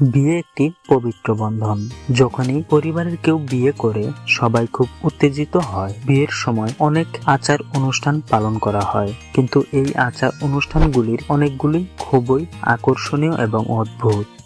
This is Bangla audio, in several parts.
বিয়ে একটি পবিত্র বন্ধন। যখনই পরিবারের কেউ বিয়ে করে, সবাই খুব উত্তেজিত হয়। বিয়ের সময় অনেক আচার অনুষ্ঠান পালন করা হয়। কিন্তু এই আচার অনুষ্ঠানগুলির অনেকগুলি খুবই আকর্ষণীয় এবং অদ্ভুত।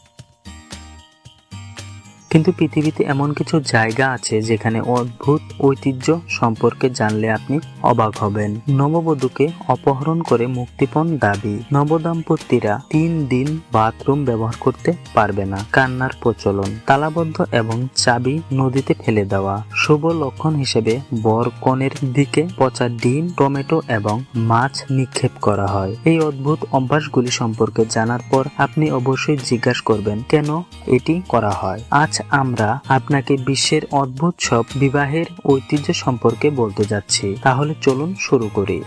কিন্তু পৃথিবীতে এমন কিছু জায়গা আছে যেখানে অদ্ভুত ঐতিহ্য সম্পর্কে জানলে আপনি অবাক হবেন। নববধূকে অপহরণ করে মুক্তিপণ দাবি। নবদাম্পত্যীরা তিন দিন বাথরুম ব্যবহার করতে পারবে না। কান্নার প্রচলন। তালাবদ্ধ এবং চাবি নদীতে ফেলে দেওয়া। শুভ লক্ষণ হিসেবে বর কনের দিকে পচা ডিম, টমেটো এবং মাছ নিক্ষেপ করা হয়। এই অদ্ভুত অভ্যাসগুলি সম্পর্কে জানার পর আপনি অবশ্যই জিজ্ঞাসা করবেন, কেন এটি করা হয়? আজ আমরা আপনাকে বিশ্বের অদ্ভুত সব বিবাহের ঐতিহ্য সম্পর্কে বলতে যাচ্ছি। তাহলে চলুন শুরু করি।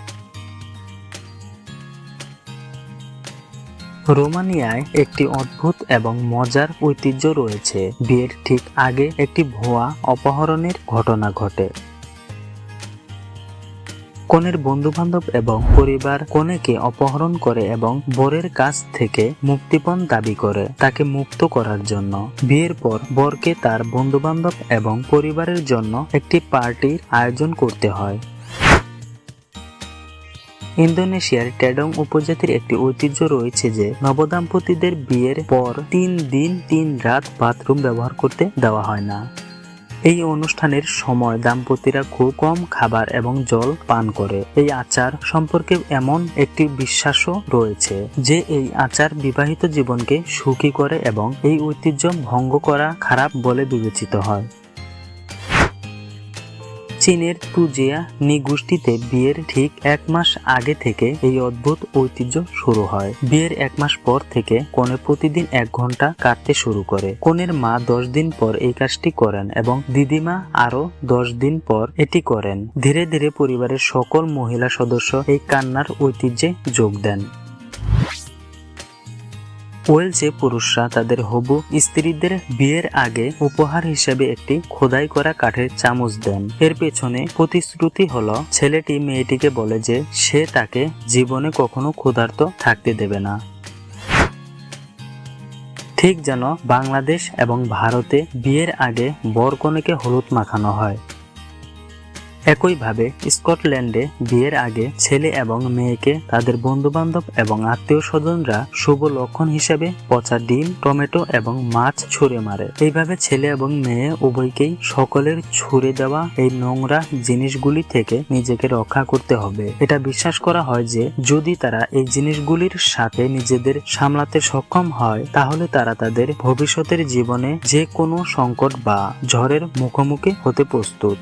রোমানিয়ায় একটি অদ্ভুত এবং মজার ঐতিহ্য রয়েছে। বিয়ের ঠিক আগে একটি ভুয়া অপহরণের ঘটনা ঘটে। কনের বন্ধুবান্ধব এবং পরিবার কনেকে অপহরণ করে এবং বরের কাছ থেকে মুক্তিপণ দাবি করে, তাকে মুক্ত করার জন্য। বিয়ের পর বরকে তার বন্ধুবান্ধব এবং পরিবারের জন্য একটি পার্টির আয়োজন করতে হয়। ইন্দোনেশিয়ার ট্যাডং উপজাতির একটি ঐতিহ্য রয়েছে যে, নবদাম্পতিদের বিয়ের পর তিন দিন তিন রাত বাথরুম ব্যবহার করতে দেওয়া হয় না। এই অনুষ্ঠানের সময় দাম্পতিরা খুব কম খাবার এবং জল পান করে। এই আচার সম্পর্কে এমন একটি বিশ্বাসও রয়েছে যে এই আচার বিবাহিত জীবনকে সুখী করে এবং এই ঐতিহ্য ভঙ্গ করা খারাপ বলে বিবেচিত হয়। চীনের তুজিয়া নিগোষ্ঠীতে বিয়ের ঠিক এক মাস আগে থেকে এই অদ্ভুত ঐতিহ্য শুরু হয়। বিয়ের এক মাস পর থেকে কনে প্রতিদিন এক ঘণ্টা কাটতে শুরু করে। কনের মা দশ দিন পর এই কাজটি করেন এবং দিদিমা আরও দশ দিন পর এটি করেন। ধীরে ধীরে পরিবারের সকল মহিলা সদস্য এই কান্নার ঐতিহ্যে যোগ দেন। ওয়েলসে পুরুষরা তাদের হবু স্ত্রীদের বিয়ের আগে উপহার হিসেবে একটি খোদাই করা কাঠের চামচ দেন। এর পেছনে প্রতিশ্রুতি হলো, ছেলেটি মেয়েটিকে বলে যে সে তাকে জীবনে কখনো ক্ষুধার্ত থাকতে দেবে না। ঠিক যেন বাংলাদেশ এবং ভারতে বিয়ের আগে বরকনেকে হলুদ মাখানো হয়। একইভাবে স্কটল্যান্ডে বিয়ের আগে ছেলে এবং মেয়েকে তাদের বন্ধুবান্ধব এবং আত্মীয় স্বজনরা শুভ লক্ষণ হিসেবে পচা ডিম, টমেটো এবং মাছ ছুঁড়ে মারে। এইভাবে ছেলে এবং মেয়ে উভয়কেই সকলের ছুঁড়ে দেওয়া এই নোংরা জিনিসগুলি থেকে নিজেকে রক্ষা করতে হবে। এটা বিশ্বাস করা হয় যে যদি তারা এই জিনিসগুলির সাথে নিজেদের সামলাতে সক্ষম হয়, তাহলে তারা তাদের ভবিষ্যতের জীবনে যে কোনো সংকট বা ঝড়ের মুখোমুখি হতে প্রস্তুত।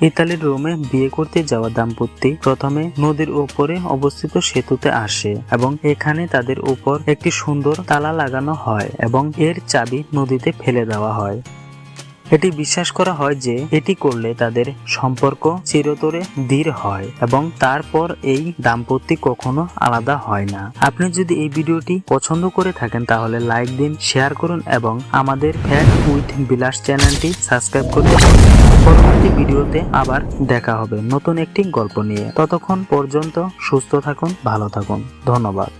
ইতালির রোমে বিয়ে করতে যাওয়া দাম্পত্য প্রথমে নদীর উপরে অবস্থিত সেতুতে আসে এবং এখানে তাদের উপর একটি সুন্দর তালা লাগানো হয় এবং এর চাবি নদীতে ফেলে দেওয়া হয়। এটি বিশ্বাস করা হয় যে এটি করলে তাদের সম্পর্ক চিরতরে দৃঢ় হয় এবং তারপর এই দাম্পত্য কখনো আলাদা হয় না। আপনি যদি এই ভিডিওটি পছন্দ করে থাকেন, তাহলে লাইক দিন, শেয়ার করুন এবং আমাদের ফ্যাট উইথ বিলাস চ্যানেলটি সাবস্ক্রাইব করতে পরবর্তী ভিডিওতে আবার দেখা হবে নতুন একটি গল্প নিয়ে। ততক্ষণ পর্যন্ত সুস্থ থাকুন, ভালো থাকুন। ধন্যবাদ।